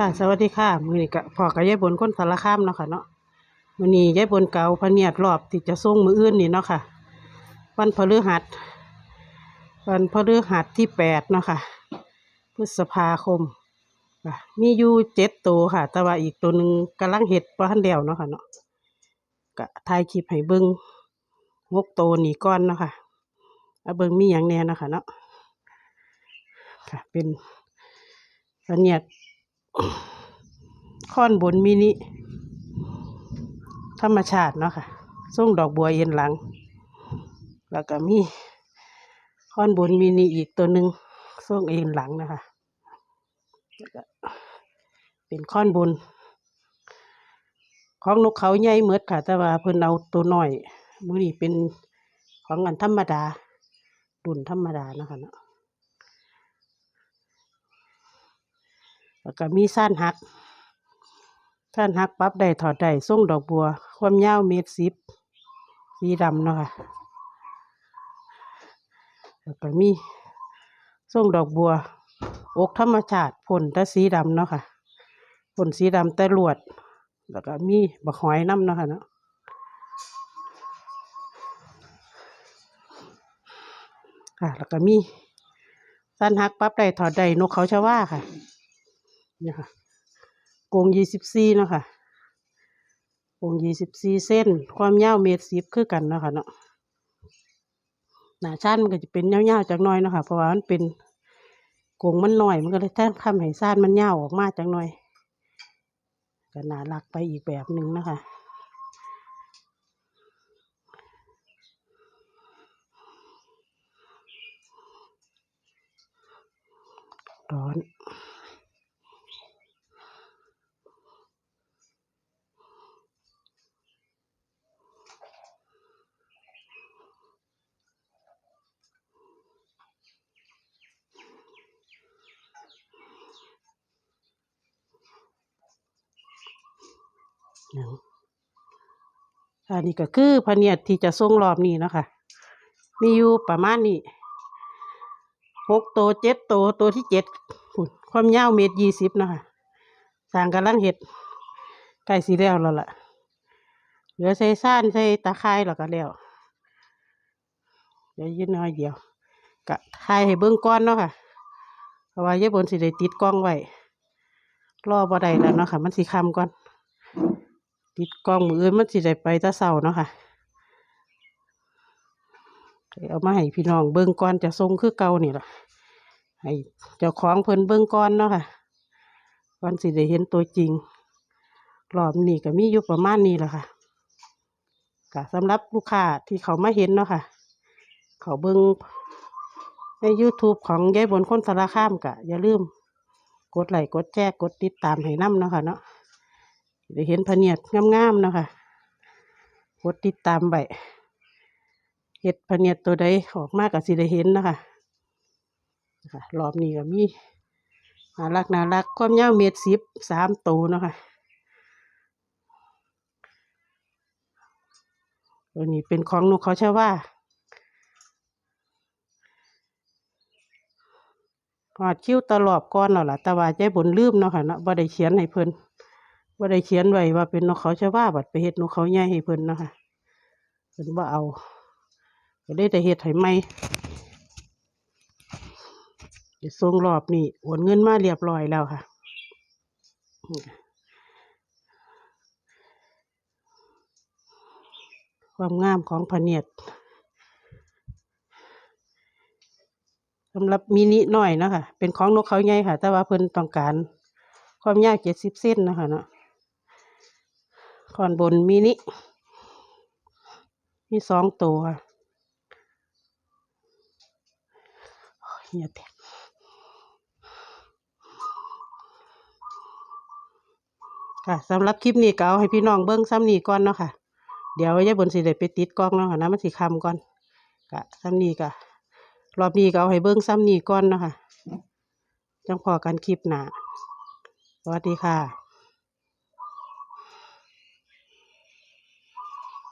ค่ะสวัสดีค่ะมือนี้ก็พอกับยายบนคนสารคามเนาะค่ะเนาะมือนี้ยายบนเก่าพเนียดรอบที่จะส่งมืออื่นนี่เนาะค่ะ วันพฤหัสวันพฤหัสที่แปดเนาะค่ะพฤษภาคมมีอยู่เจ็ดตัวค่ะ แต่ว่าอีกตัวหนึ่งกำลังเห็ดพระทันเดียวเนาะค่ะเนาะก็ถ่ายคลิปให้เบิ้งหกโตัวนี้ก้อนเนาะค่ะเอาเบิ้งมีอย่างแน่เนาะค่ะเนาะค่ะเป็นพเนียด ค่อนบนมินิ ธรรมชาติเนาะค่ะส่งดอกบัวเอ็นหลัง แล้วก็มีค่อนบนมินิอีกตัวหนึ่งส่งเอ็นหลังนะคะแล้วก็เป็นค่อนบน ของนกเขาใหญ่เมดค่ะ แต่ว่าเพิ่นเอาตัวน้อยมือนี้เป็นของอันธรรมดารุ่นธรรมดาเนาะคะเนาะ แล้วก็มีซ่านหักท่านฮักปั๊บได้ถอดได้ส่งดอกบัว ความยาวเมตรสิบสีดำเนาะค่ะแล้วก็มีส่งดอกบัว อกธรรมชาติผลแต่สีดำเนาะค่ะผลสีดำแต่ลวด แล้วก็มีบักหอยน้ำเนาะค่ะเนาะค่ะ แล้วก็มีท่านฮักปั๊บได้ถอดได้นกเขาชว่าค่ะ นี่ยค่ะกงยี่สิบสี่นะค่ะกงยี่สิบสี่เส้น ความยาวเมตรสิบคือกันนะคะเนาะหนาชั้นมันก็จะเป็นยาวๆจากน้อยนะคะเพราะว่ามันเป็นกงมันหน่อย มันก็เลยแทนทำให้ซ่านมันยาวออกมาจากน่อยก็น่ารักไปอีกแบบหนึ่งนะคะร้อน อันนี้ก็คือพเนียดที่จะส่งรอบนี้นะคะมีอยู่ประมาณนี้หกตัวเจ็ดตัวตัวที่เจ็ดความยาวเมตรยี่สิบนะคะสร้างกำลังเห็ดใกล้สีแล้วแล้วล่ะเหลือใส่ซ่านใส่ตะไคร้แล้วก็แล้วเดี๋ยวยืนน้อยเดียวกะทายให้เบิ้องก้อนเนาะค่ะเพราะว่ายายบนสิได้ติดกล้องไว้รอบ่ได้แล้วเนาะค่ะ มันสิคำก่อน ติดกล้องมืออื่นมันสิได้ไปตะเสาเนาะค่ะเอามาให้พี่น้องเบิ่งก่อนจะทรงคือเก่านี่ล่ะให้เจ้าของเพิ่นเบิ่งก่อนเนาะค่ะก่อนสิได้เห็นตัวจริงรอบนี้ก็มีอยู่ประมาณนี้แหละค่ะก็สำหรับลูกค้าที่เขามาเห็นเนาะค่ะ เขาเบิ่งใน YouTube ของยายบนคนสารคามก็อย่าลืม กดไลค์กดแชร์กดติดตามให้นํเนาะค่ะเนาะ ได้เห็นพเนียดงามๆเนาะค่ะกดติดตามไปเห็ดพเนียดตัวใดออกมากก็สิได้เห็นนะคะนะคะรอบนี้ก็มีน่ารักน่ารักความยาวเมตรสิบสามตัวเนาะค่ะตัวนี้เป็นของนกเขาชะว่าหอดคิ้วตลอบก้อนแล้วล่ะแต่ว่าใจบนลืมเนาะค่ะเนาะบ่ได้เขียนให้เพิ่น ว่าได้เขียนไว้ว่าเป็นนกเขาชว่าบัดไปเฮ็ดนกเขาใหญ่ให้เพิ่นนะคะเพิ่นว่าเอาก็ได้แต่เฮ็ดให้ใหม่เดี๋ยวส่งรอบนี่โอนเงินมาเรียบร้อยแล้วค่ะความงามของพะเนียดสำหรับมินิน้อยนะคะเป็นของนกเขาใหญ่ค่ะ แต่ว่าเพิ่นต้องการความยาวเจ็ดสิบเส้นนะคะเนาะ ขอนบนมินิ มีสองตัวเหงียแตกค่ะสำหรับคลิปนี้ก็เอาให้พี่น้องเบิ้งซ้ำนี้ก่อนเนาะค่ะ เดี๋ยวยายบนสิได้ไปติดกล้องเนาะค่ะนะมันสิคำก่อนกะซ้ำนี้กะรอบนี้ก็เอาให้เบิ้งซ้ำนี้ก่อนเนาะค่ะจังพอกันคลิปหนาสวัสดีค่ะ